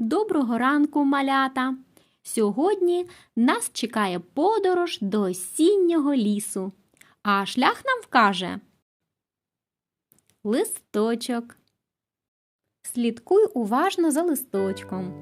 Доброго ранку, малята! Сьогодні нас чекає подорож до осіннього лісу, а шлях нам вкаже листочок. Слідкуй уважно за листочком.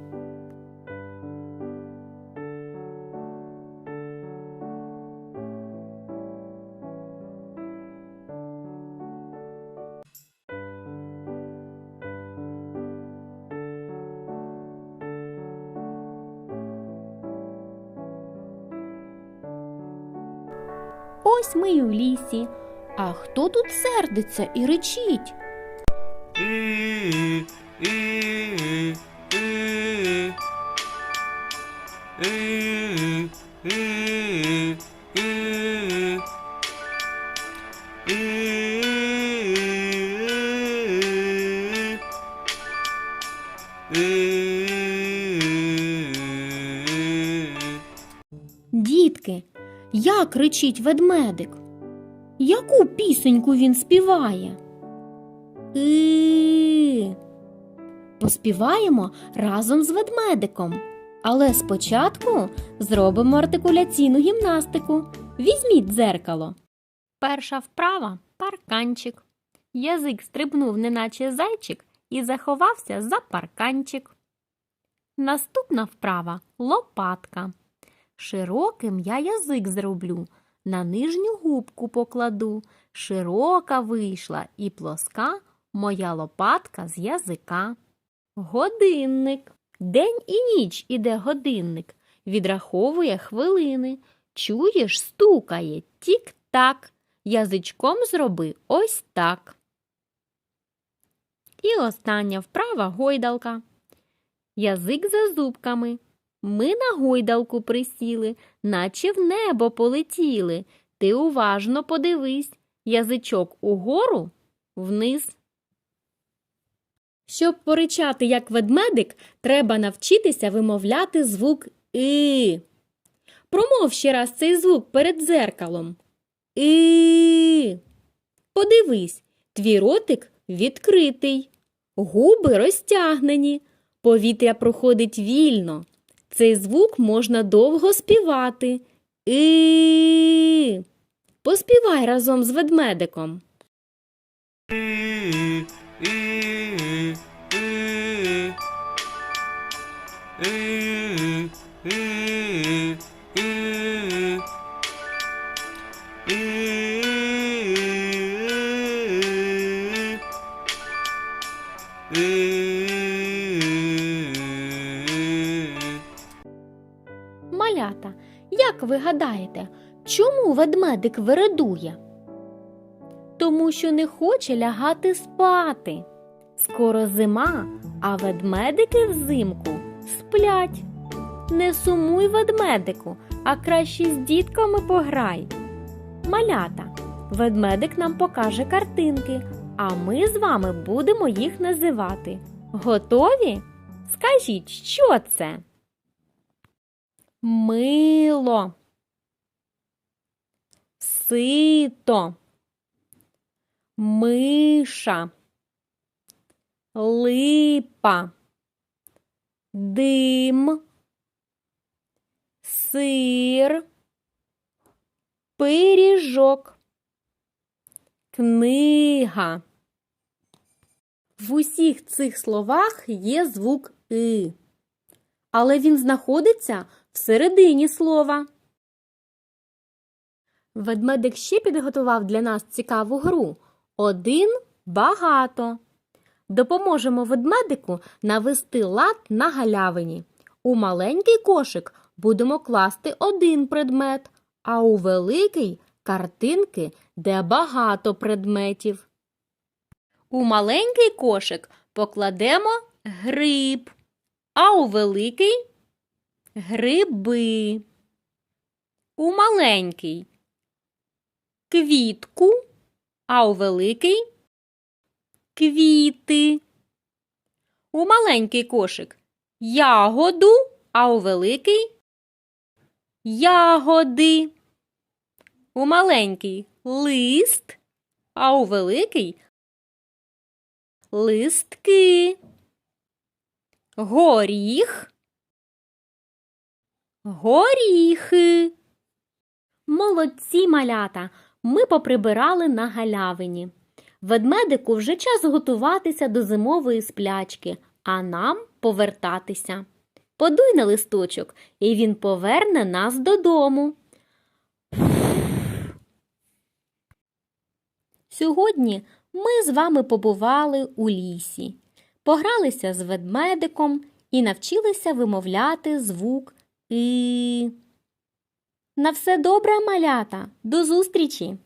Ось ми й у лісі. А хто тут сердиться і речить? Дітки, як речить ведмедик? Яку пісеньку він співає? І. Поспіваємо разом з ведмедиком. Але спочатку зробимо артикуляційну гімнастику. Візьміть дзеркало. Перша вправа парканчик. Язик стрибнув, неначе зайчик, і заховався за парканчик. Наступна вправа лопатка. Широким я язик зроблю, на нижню губку покладу. Широка вийшла і плоска моя лопатка з язика. Годинник. День і ніч іде годинник, відраховує хвилини. Чуєш, стукає тік-так. Язичком зроби ось так. І остання вправа гойдалка. Язик за зубками. Ми на гойдалку присіли, наче в небо полетіли. Ти уважно подивись, язичок угору, вниз. Щоб поричати як ведмедик, треба навчитися вимовляти звук И. Промов ще раз цей звук перед дзеркалом. И. Подивись, твій ротик відкритий, губи розтягнені, повітря проходить вільно. Цей звук можна довго співати. І. Поспівай разом з ведмедиком. І, Малята, як ви гадаєте, чому ведмедик вередує? Тому що не хоче лягати спати. Скоро зима, а ведмедики взимку сплять. Не сумуй ведмедику, а краще з дітками пограй. Малята, ведмедик нам покаже картинки, а ми з вами будемо їх називати. Готові? Скажіть, що це? Мило. Сито. Миша. Липа. Дим. Сир. Пиріжок. Книга. В усіх цих словах є звук И. Але він знаходиться всередині слова. Ведмедик ще підготував для нас цікаву гру. Один багато. Допоможемо ведмедику навести лад на галявині. У маленький кошик будемо класти один предмет, а у великий картинки, де багато предметів. У маленький кошик покладемо гриб, а у великий гриби. У маленький квітку, а у великий квіти. У маленький кошик ягоду, а у великий ягоди. У маленький лист, а у великий листки. Горіх. Горіхи. Молодці малята. Ми поприбирали на галявині. Ведмедику вже час готуватися до зимової сплячки, а нам повертатися. Подуй на листочок, і він поверне нас додому. Сьогодні ми з вами побували у лісі, погралися з ведмедиком і навчилися вимовляти звук І. На все добре, малята. До зустрічі!